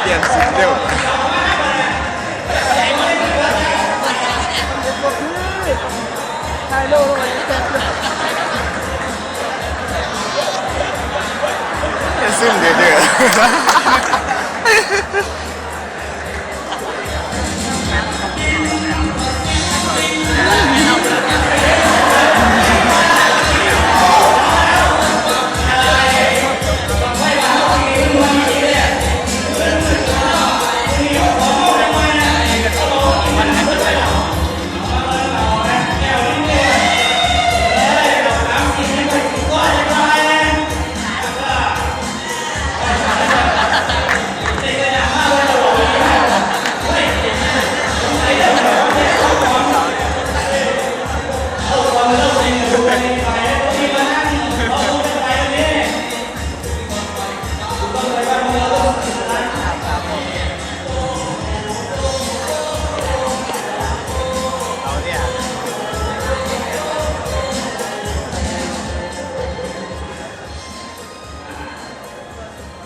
เปลี่ยนสีเร็วซึมเดือด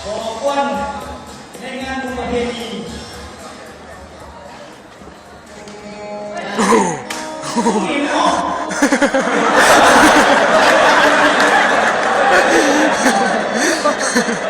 Pohon dengan rumah ini. Ha ha.